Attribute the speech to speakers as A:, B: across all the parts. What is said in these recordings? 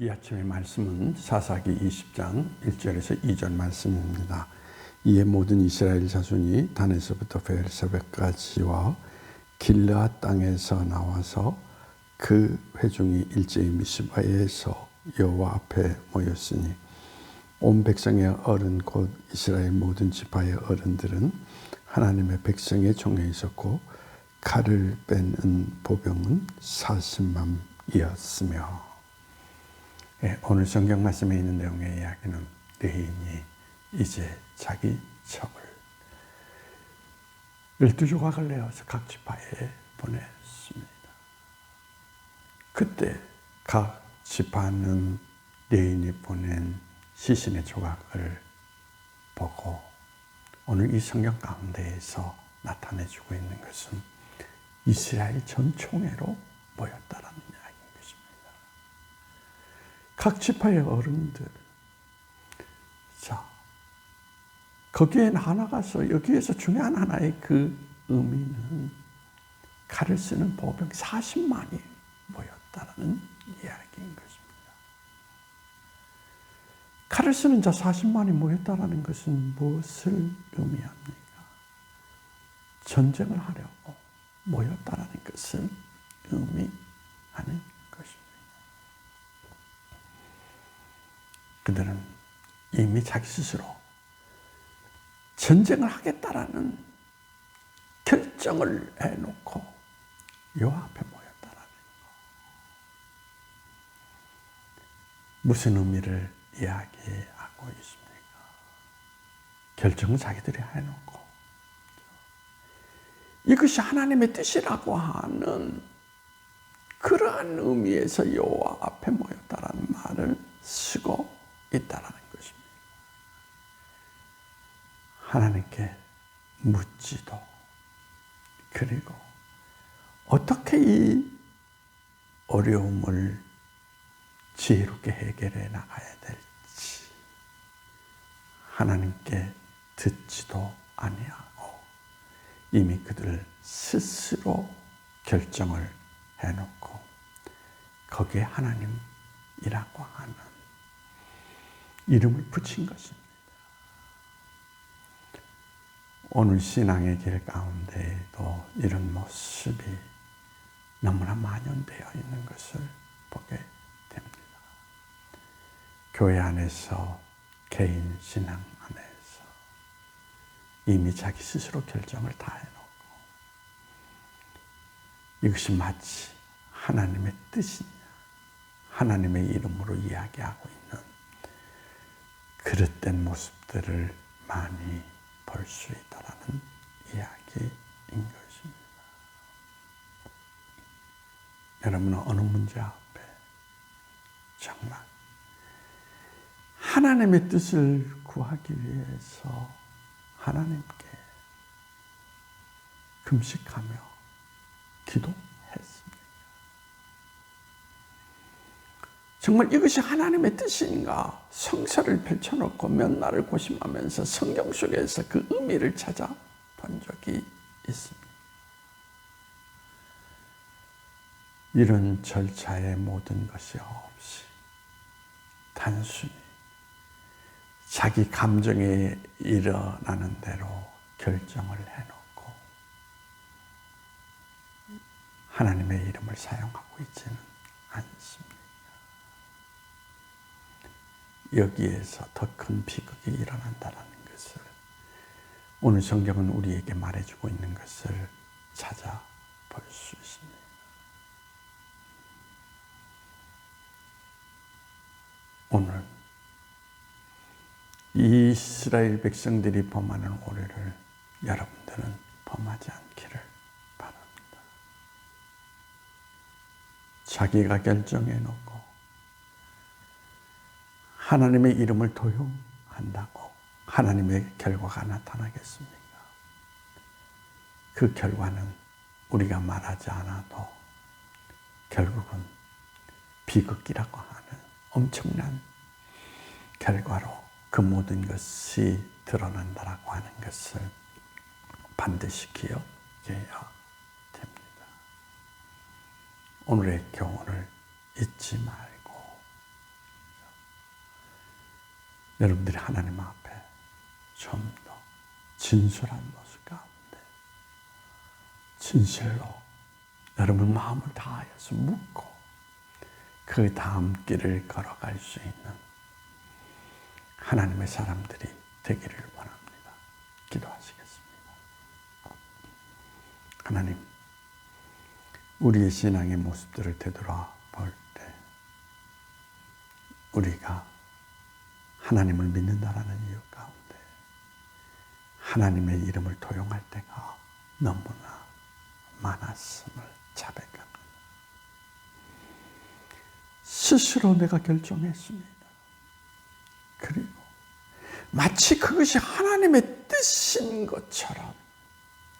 A: 이 아침의 말씀은 사사기 20장 1절에서 2절 말씀입니다. 이에 모든 이스라엘 자손이 단에서부터 베르세베까지와 길르앗 땅에서 나와서 그 회중이 일제히 미스바에서 여호와 앞에 모였으니 온 백성의 어른 곧 이스라엘 모든 지파의 어른들은 하나님의 백성의 종에 있었고 칼을 빼는 보병은 40만이었으며 예, 오늘 성경 말씀에 있는 내용의 이야기는 레인이 이제 자기 척을 열두 조각을 내어서 각 지파에 보냈습니다. 그때 각 지파는 레인이 보낸 시신의 조각을 보고 오늘 이 성경 가운데에서 나타내주고 있는 것은 이스라엘 전 총회로 모였다라는 각 지파의 어른들. 자, 거기에 나가서 여기에서 중요한 하나의 그 의미는 칼을 쓰는 보병 40만이 모였다라는 이야기인 것입니다. 칼을 쓰는 자 40만이 모였다라는 것은 무엇을 의미합니까? 전쟁을 하려고 모였다라는 것을 의미하는 그들은 이미 자기 스스로 전쟁을 하겠다라는 결정을 해놓고 요 앞에 모였다라는 거. 무슨 의미를 이야기하고 있습니까? 결정은 자기들이 해놓고 이것이 하나님의 뜻이라고 하는 그러한 의미에서 여호와 앞에 모였다라는 말을 쓰고 있다라는 것입니다. 하나님께 묻지도 그리고 어떻게 이 어려움을 지혜롭게 해결해 나가야 될지 하나님께 듣지도 아니하고 이미 그들 스스로 결정을 해놓고 거기에 하나님이라고 하는 이름을 붙인 것입니다. 오늘 신앙의 길 가운데에도 이런 모습이 너무나 만연되어 있는 것을 보게 됩니다. 교회 안에서 개인 신앙 안에서 이미 자기 스스로 결정을 다 해놓고 이것이 마치 하나님의 뜻이냐 하나님의 이름으로 이야기하고 있는 그릇된 모습들을 많이 볼 수 있다라는 이야기인 것입니다. 여러분은 어느 문제 앞에 정말 하나님의 뜻을 구하기 위해서 하나님께 금식하며 기도 정말 이것이 하나님의 뜻인가? 성서를 펼쳐놓고 몇 날을 고심하면서 성경 속에서 그 의미를 찾아 본 적이 있습니다. 이런 절차의 모든 것이 없이 단순히 자기 감정에 일어나는 대로 결정을 해놓고 하나님의 이름을 사용하고 있지는 여기에서 더 큰 비극이 일어난다는 것을 오늘 성경은 우리에게 말해주고 있는 것을 찾아 볼 수 있습니다. 오늘 이스라엘 백성들이 범하는 오해를 여러분들은 범하지 않기를 바랍니다. 자기가 결정해 놓고 하나님의 이름을 도용한다고 하나님의 결과가 나타나겠습니까? 그 결과는 우리가 말하지 않아도 결국은 비극이라고 하는 엄청난 결과로 그 모든 것이 드러난다라고 하는 것을 반드시 기억해야 됩니다. 오늘의 교훈을 잊지 말 여러분들이 하나님 앞에 좀 더 진솔한 모습 가운데 진실로 여러분 마음을 다하여서 묻고 그 다음 길을 걸어갈 수 있는 하나님의 사람들이 되기를 원합니다. 기도하시겠습니다. 하나님, 우리의 신앙의 모습들을 되돌아 볼 때 우리가 하나님을 믿는다라는 이유 가운데 하나님의 이름을 도용할 때가 너무나 많았음을 자백합니다. 스스로 내가 결정했습니다. 그리고 마치 그것이 하나님의 뜻인 것처럼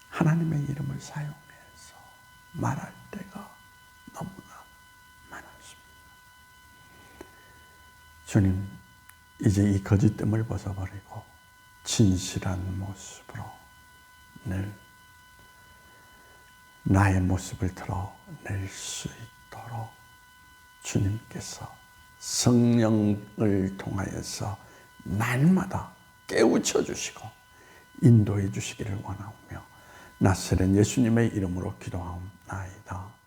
A: 하나님의 이름을 사용해서 말할 때가 너무나 많았습니다. 주님, 이제 이 거짓됨을 벗어버리고 진실한 모습으로 늘 나의 모습을 드러낼 수 있도록 주님께서 성령을 통하여서 날마다 깨우쳐 주시고 인도해 주시기를 원하며 나스렛 예수님의 이름으로 기도하옵나이다.